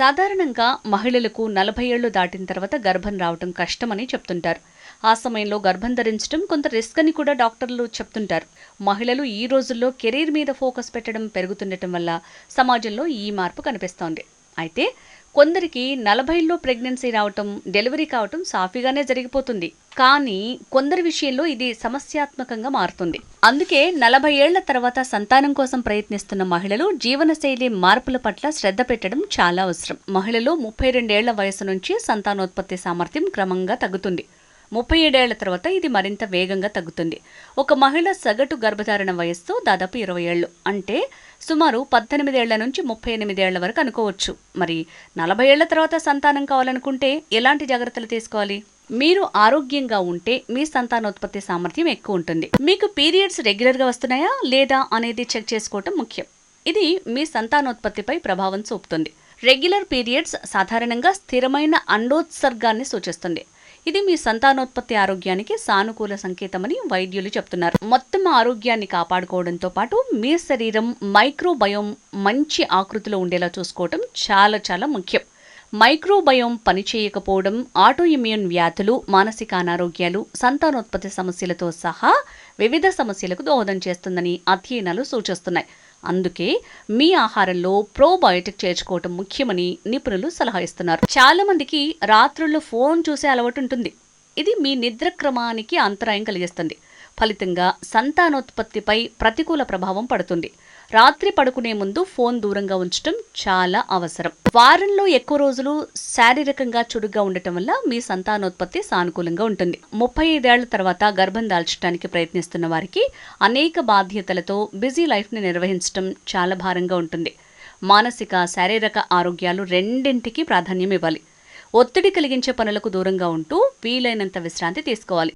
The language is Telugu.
సాధారణంగా మహిళలకు నలభై ఏళ్ళు దాటిన తర్వాత గర్భం రావటం కష్టమని చెప్తుంటారు. ఆ సమయంలో గర్భం ధరించడం కొంత రిస్క్ అని కూడా డాక్టర్లు చెప్తుంటారు. మహిళలు ఈ రోజుల్లో కెరీర్ మీద ఫోకస్ పెట్టడం పెరుగుతుండటం వల్ల సమాజంలో ఈ మార్పు కనిపిస్తోంది. అయితే కొందరికి నలభైల్లో ప్రెగ్నెన్సీ రావటం డెలివరీ కావటం సాఫీగానే జరిగిపోతుంది. కానీ కొందరి విషయంలో ఇది సమస్యాత్మకంగా మారుతుంది. అందుకే నలభై ఏళ్ళ తర్వాత సంతానం కోసం ప్రయత్నిస్తున్న మహిళలు జీవనశైలి మార్పుల పట్ల శ్రద్ధ పెట్టడం చాలా అవసరం. మహిళలు ముప్పై రెండేళ్ళ వయసు నుంచి సంతానోత్పత్తి సామర్థ్యం క్రమంగా తగ్గుతుంది. ముప్పై ఏడేళ్ళ తర్వాత ఇది మరింత వేగంగా తగ్గుతుంది. ఒక మహిళ సగటు గర్భధారణ వయస్సు దాదాపు ఇరవై ఏళ్ళు. అంటే సుమారు పద్దెనిమిదేళ్ళ నుంచి ముప్పై ఎనిమిదేళ్ళ వరకు అనుకోవచ్చు. మరి నలభై ఏళ్ళ తర్వాత సంతానం కావాలనుకుంటే ఎలాంటి జాగ్రత్తలు తీసుకోవాలి? మీరు ఆరోగ్యంగా ఉంటే మీ సంతానోత్పత్తి సామర్థ్యం ఎక్కువ ఉంటుంది. మీకు పీరియడ్స్ రెగ్యులర్గా వస్తున్నాయా లేదా అనేది చెక్ చేసుకోవటం ముఖ్యం. ఇది మీ సంతానోత్పత్తిపై ప్రభావం చూపుతుంది. రెగ్యులర్ పీరియడ్స్ సాధారణంగా స్థిరమైన అండోత్సర్గాన్ని సూచిస్తుంది. ఇది మీ సంతానోత్పత్తి ఆరోగ్యానికి సానుకూల సంకేతమని వైద్యులు చెప్తున్నారు. మొత్తం ఆరోగ్యాన్ని కాపాడుకోవడంతో పాటు మీ శరీరం మైక్రోబయోమ్ మంచి ఆకృతిలో ఉండేలా చూసుకోవడం చాలా చాలా ముఖ్యం. మైక్రోబయోమ్ పనిచేయకపోవడం ఆటోఇమ్యూన్ వ్యాధులు మానసిక అనారోగ్యాలు సంతానోత్పత్తి సమస్యలతో సహా వివిధ సమస్యలకు దోహదం చేస్తుందని అధ్యయనాలు సూచిస్తున్నాయి. అందుకే మీ ఆహారంలో ప్రోబయోటిక్ చేర్చుకోవటం ముఖ్యమని నిపుణులు సలహా ఇస్తున్నారు. చాలా మందికి రాత్రుల్లో ఫోన్ చూసే అలవాటు ఉంటుంది. ఇది మీ నిద్ర క్రమానికి అంతరాయం కలిగిస్తుంది. ఫలితంగా సంతానోత్పత్తిపై ప్రతికూల ప్రభావం పడుతుంది. రాత్రి పడుకునే ముందు ఫోన్ దూరంగా ఉంచడం చాలా అవసరం. వారంలో ఎక్కువ రోజులు శారీరకంగా చురుగ్గా ఉండటం వల్ల మీ సంతానోత్పత్తి సానుకూలంగా ఉంటుంది. ముప్పై ఐదేళ్ళ తర్వాత గర్భం దాల్చడానికి ప్రయత్నిస్తున్న వారికి అనేక బాధ్యతలతో బిజీ లైఫ్ని నిర్వహించడం చాలా భారంగా ఉంటుంది. మానసిక శారీరక ఆరోగ్యాలు రెండింటికి ప్రాధాన్యం ఇవ్వాలి. ఒత్తిడి కలిగించే పనులకు దూరంగా ఉంటూ వీలైనంత విశ్రాంతి తీసుకోవాలి.